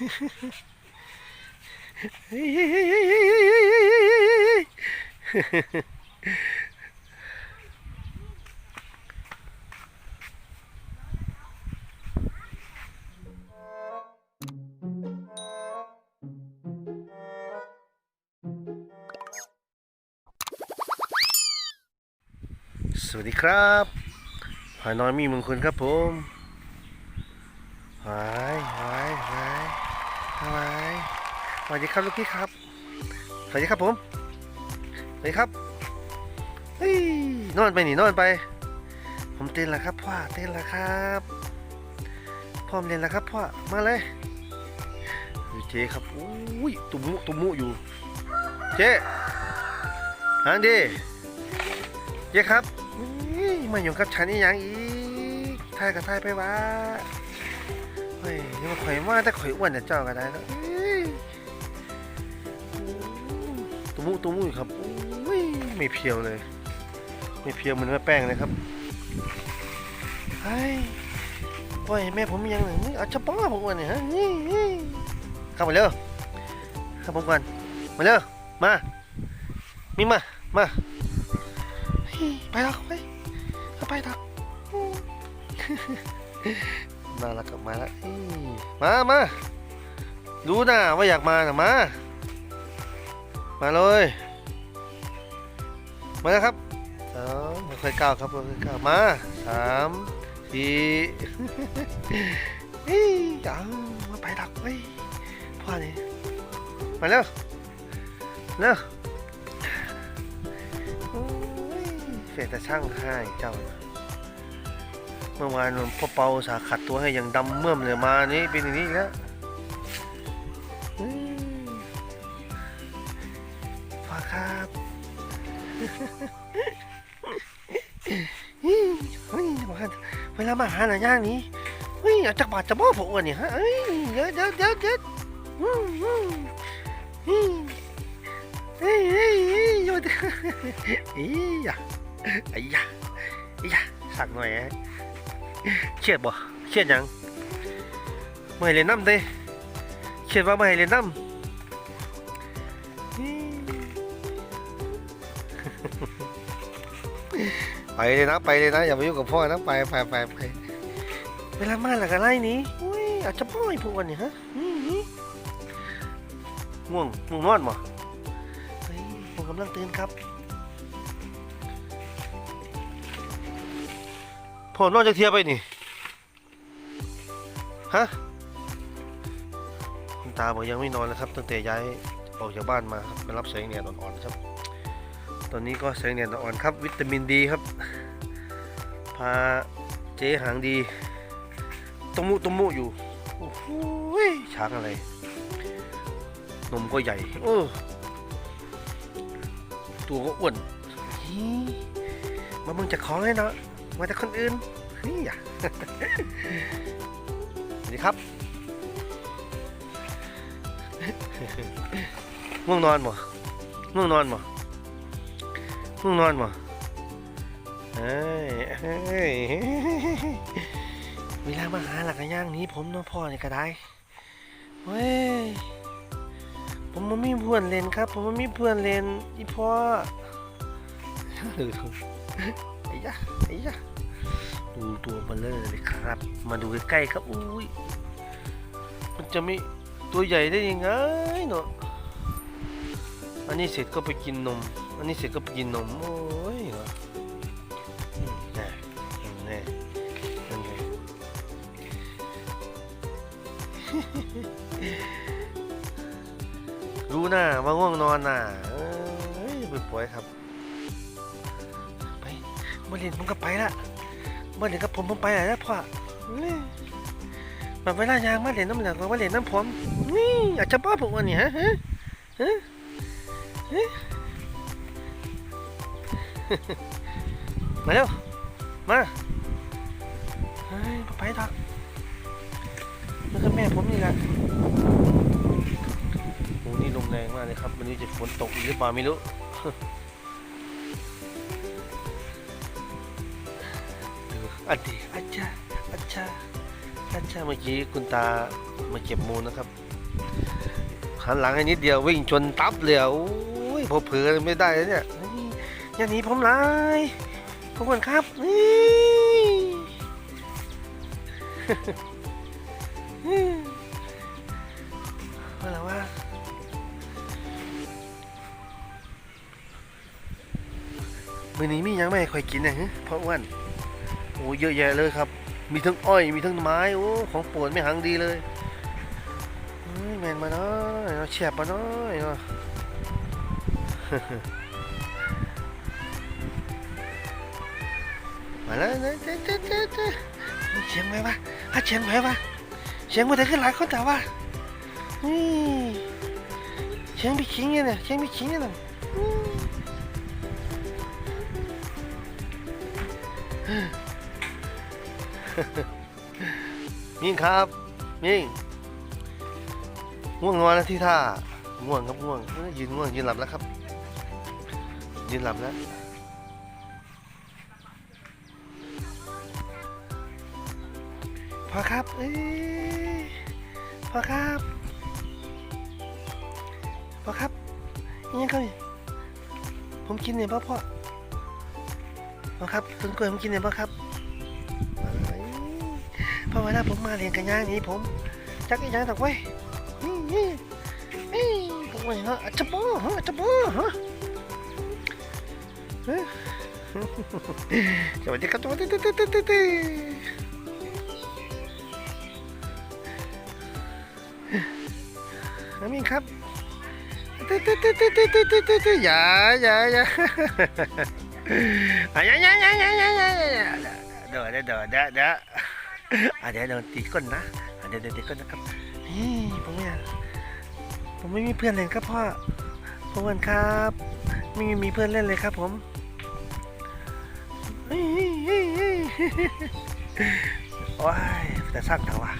สวัสดีครับหายน้อยมีมงคลครับผมหายหายหาย สวัสดีครับลูกพี่ครับ สวัสดีครับผม สวัสดีครับเฮ้ยนอนไปนี่นอนไป ผมเต้นแล้วครับพ่อเต้นแล้วครับพ่อมเล่นแล้วครับพ่อมาเลยเจครับอุ้ยตุ่มมุตุ่มมุอยู่เจหางดีเจครับอุ้ยมาอยู่กับฉันนี่ยังอีกทายกับทายไปวะ เฮ้ยยังมาข่อยมาแต่ข่อยอ้วนแต่เจ้าก็ได้แล้วเอ้ยตุ่มมุตุ่มมุอยู่ครับอุ้ยไม่เพียวเลย ไม่เพียวเหมือนแม่แป้งเลยครับเฮ้ยปล่อยให้แม่ผมยังหนึ่งนี่อาจะป้อผมก่อนเนี่ยฮะเข้ามาเร็วเข้าผมก่อนมาเร็วมามีมา มาไปแล้วไปเอาไปทัก มาแล้วกลับมาแล้วมามารู้นะว่าอยากมานะมา มาเลย มาแล้วครับสองค่อยก้าวครับค่อยก้าวมาสามสี่เฮ้ยเอามาไปดักไว้ยพ่อนี่มาเร็วเร็วโอ้ยเฟยแต่ช่างให้เจ้า เมื่อวานพ่อเปาสาขัดตัวให้อย่างดำเมื่อมเลยมานี่เป็นอย่างนี้แล้วอืมพ่อครับเฮ้ยเฮ้ยเวลามาหาหน่ะย่างนี้เฮ้ยเอาจักบาทจะบ่ผมอ้วนนี่ฮะเฮ้ยเดี๋ยวเดี๋ยวเดี๋ยวเดี๋ยวอืมอืมอืมเฮ้ยเฮ้ยเฮ้ยโยนเฮ้ยยะไอ้ยะไอ้ยะสักหน่อยฮะ เครียดบ่เครียดหยังไม่ให้เล่นน้ำเด้เครียดว่าไม่ให้เล่นน้ำไปเลยนะไปเลยนะอย่าไปยุ่งกับพ่อนะไปไปไปไปเวลามาหลักอะไรนี้อุ้ยอาจจะพ่อไอ้พวกันนี้ฮะง่วงง่วงนอนมั้ยผมกำลังตื่นครับ พ่อนอนจากเทียไปนี่ ฮะ คุณตาบอกยังไม่นอนนะครับ ตั้งแต่ย้ายออกจากบ้านมาครับมารับแสงแดดอ่อนๆครับ ตอนนี้ก็แสงแดดอ่อนครับ วิตามินดีครับ พาเจ๊หางดีตมุตมุอยู่ โอ้โหช้างอะไร นมก็ใหญ่เออตัวก็อ้วน มามึงจะของเลยเนาะ มาแต่คนอื่นเฮ้ยอย่าสวัสดีครับง่วงนอนบ่ง่วงนอนบ่ง่วงนอนบ่เฮ้ยเฮ้ยเวลามาหาหลักกระย่างนี้ผมน้องพ่อนี่ก็ได้เว้ยผมมันมีเพื่อนเล่นครับ ผมมันมีเพื่อนเล่นอีพ่อ ไอ้ยะไอ้ยะดูตัวเบลเลอร์เลยครับ มาดูใกล้ๆครับอุ้ยมันจะมีตัวใหญ่ได้ยังไงเนาะอันนี้เสร็จก็ไปกินนม อันนี้เสร็จก็ไปกินนมโอ้ยเหรออืมแน่อืมแน่นั่นไงรู้นะว่าง่วงนอนน่ะเอ้ยไปป่วยครับ มาเรียนผมก็ไปละมาเรียนกับผมผมไปแล้วพ่อแบบเวลายางมาเรียนน้ำหนักมาเรียนน้ำผมนี่อากจะบ้าผมวันนี้ฮะฮะฮะมาเร็วมาเฮ้ยไปทักมันก็แม่ผมนี่แหละโอ้นี่ลมแรงมากเลยครับ วันนี้จะฝนตกอีกหรือเปล่าไม่รู้ อันดีอาจารย์อาจารย์ท่านใช่เมื่อกี้คุณตามาเก็บมูลนะครับหันหลังให้นิดเดียววิ่งชนตับเลยอะโอ้ยพอเผลอไม่ได้แล้วเนี่ยเฮ้ยอย่าหนีผมเลยขอบคุณครับนี่ว่าแล้วว่ามื้อนี้มีหยังไม่ให้ข่อยกินนะฮะเพราะอ้วันโอ้เยอะแยะเลยครับ มีทั้งอ้อยมีทั้งไม้โอ้ของโปรดไม่หังดีเลยแมนมาเนาะเนาะแฉบมาเนาะเนาะมาแล้วเจ๊เจ๊เจ๊เจ๊เสียงไหมวะฮะเสียงไหมวะเสียงมันได้ขึ้นหลายคนแต่ว่านี่เสียงพี่คิงเนี่ยเสียงพี่คิงเนี่ยอื มิ่งครับมิ่งง่วงนอนแล้วที่ท่าง่วงครับง่วงยืนง่วงยืนหลับแล้วครับ ยืนหลับแล้วพ่อครับเอ้พ่อครับพ่อครับนี่ครับผมกินเนี่ยพ่อพ่อพ่อครับต้นกล้วยผมกินเนี่ยพ่อครับ เพราะวลาผมมาเรียนกันย่างนี้ผมจักอีหยังดอกเว้นี่นี่นี่ดอกเว้ยเนาะอะจะบ่ฮะอะจะบ่ฮะเฮ้ยสวัสดีครับสวัสดีตึ๊ดตึ๊ดตึ๊ดตึ๊ดตึ๊ดอามินครับตึ๊ดตึ๊ดตึ๊ดตึ๊ดตึ๊ดตึ๊ดตึ๊ดตึ๊ดตึ๊ดอย่าอย่าอย่าอะอย่าอย่าอย่าอย่าอย่าอย่าอย่าเดี๋ยวเดี๋ยวเดี๋ยวเดี๋ย วเดี๋ยวอะเดี๋ยวโดนตีก้นนะอะเดี๋ยวเดี๋ยวตีก้นนะครับนี่ผมเนี่ยผมไม่มีเพื่อนเล่นครับพ่อพ่อวันครับ ไม่มีเพื่อนเล่นเลยครับ ผมโอ้ยแต่สร้างเถอะวะ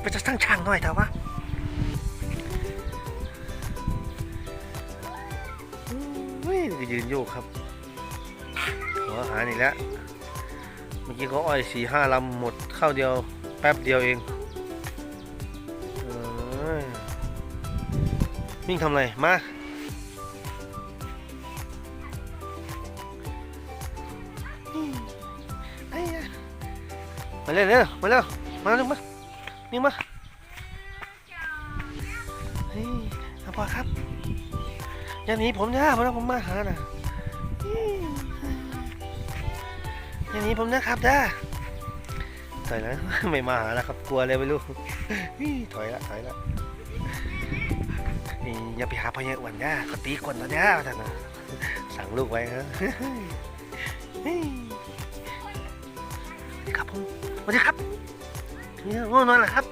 ไปจะสร้างช่างหน่อยเถอะวะเฮ้ยก็ยืนโยกครับหัวหานี่แหล้ว เมื่อกี้เขาอ้อยสี่ห้าลำหมดข้าวเดียวแป๊บเดียวเองเอ้ยมิ่งทำอะไรมาไอ้ยะมาเร็วเร็วมาเร็วมาเร็วมานี่มาเฮ้ยพอครับอย่าหนีผมนะเพราะว่าผมมาหาน่ะ ผมนะครับเด้อถอยแล้วไม่มาหาแล้วครับกลัวเลยไม่รู้ถอยละถอยละนี่อย่าไปหาพ่อใหญ่อ้วนนะเขาตีคนแล้วเนี่ยท่านนะสั่งลูกไว้ครับนี่ครับผมสวัสดีครับนี่ง่วงนอนเหรอครับ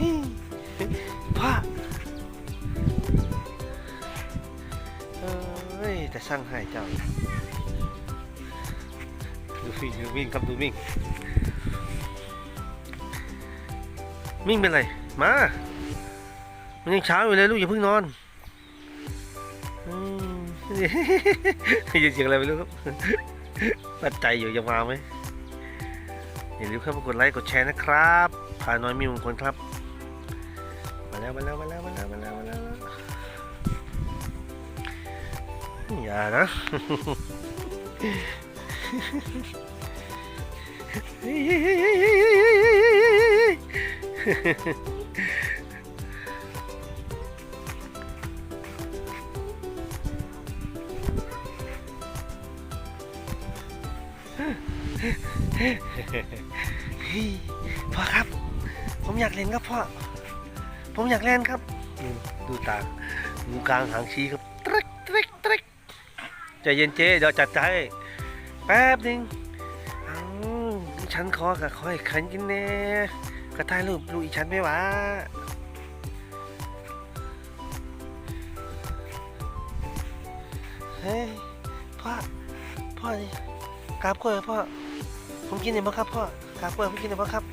นี่พ่อเอ้ยแต่สร้างให้เจ้า วิ่งวิ่งครับดูวิ่งวิ่งเป็นไรมามันยังเช้าอยู่เลยลูกอย่าเพิ่งนอนอืมยินเสียงอะไรไม่รู้ครับปัดใจอยู่จะมาไหมอย่าลืมเข้ามากดไลค์กดแชร์นะครับพาน้อยมีมงคลครับ มาแล้วมาแล้วมาแล้วมาแล้วมาแล้วมาแล้วอย่านะ พ่อครับ ผมอยากเล่นครับพ่อ ผมอยากเล่นครับ ดูตาดูกลางหางชี้ครับตริกตริกตริกใจเย็นเจ๊เดี๋ยวจัดใจแป๊บหนึง อีฉันคอกับคอยขันกินแน่กระทายรูปลูกอีชั้นไม่วะเฮ้ยพ่อพ่อนี่กราบกล้วยพ่อผมกินได้บ่ครับพ่อกราบกล้วยผมกินได้บ่ครับ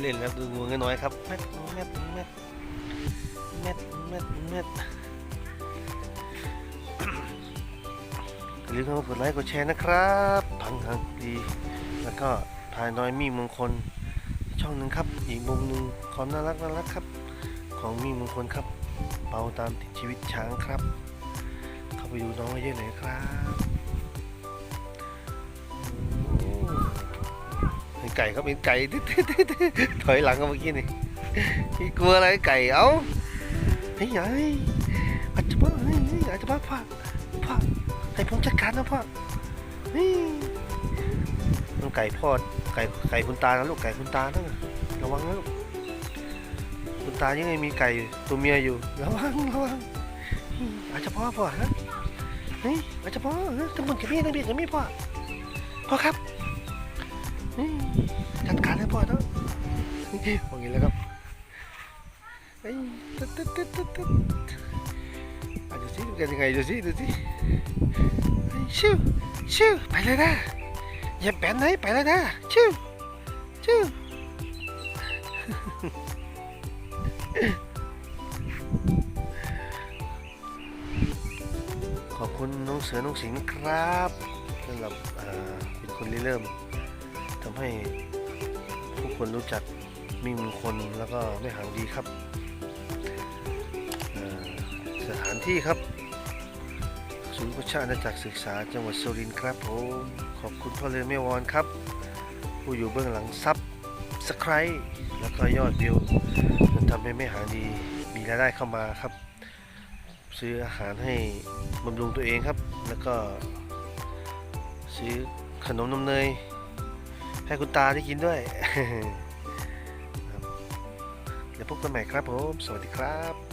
เล่นแล้วดูงูน้อยครับแม่แม่แม่เม็ดเม็ดอย่าลืมเข้ามากดไลค์กดแชร์นะครับพังหังดี แล้วก็พายน้อยมีมงคลช่องหนึ่งครับ อีกมุมหนึ่งความน่ารักน่ารักครับ ของมีมงคลครับเป่าตามติดชีวิตช้างครับ เข้าไปดูน้องเยอะหน่อยครับ ไก่ครับเห็นไก่ถอยหลังกันเมื่อกี้นี่กลัวอะไรไก่เอ้าเฮ้ยไงอาจจะบ้าเฮ้ยเฮ้ยอาจจะบ้าพ่อพ่อให้ผมจัดการนะพ่อนี่มันไก่พ่อไก่ไก่คุณตานะลูกไก่คุณตานะระวังนะลูกคุณตายังไงมีไก่ตัวเมียอยู่ระวังระวังอาจจะพ่อพ่อฮะนี่อาจจะพ่อฮะทั้งหมดกับมีทั้งเบียกับมีพ่อพ่อครับ จัดการให้พ่อเนาะอย่างนี้แล้วครับเฮ้ยตึ๊ดตึ๊ดตึ๊ดตึ๊ดตึ๊ดอะดูสิดูกันยังไงดูสิดูสิชิวชิวไปเลยนะอย่าแบนไหนไปเลยนะชิวชิวขอบคุณน้องเสือน้องสิงห์ครับสำหรับเป็นคนริเริ่มำให้ผู้คนรู้จักมิ่งมงคลแล้วก็ไม่หางดีครับ สถานที่ครับ ศูนย์ประชาอาณาจักรศึกษาจังหวัดสุรินทร์ครับผมขอบคุณพ่อเรือแม่วอนครับ ผู้อยู่เบื้องหลังซับสไครต์แล้วก็ยอดวิวจนทำให้ไม่หางดีมีรายได้เข้ามาครับ ซื้ออาหารให้บำรุงตัวเองครับ แล้วก็ซื้อขนมนมเนย ให้คุณตาได้กินด้วย เดี๋ยวพบกันใหม่ครับผม สวัสดีครับ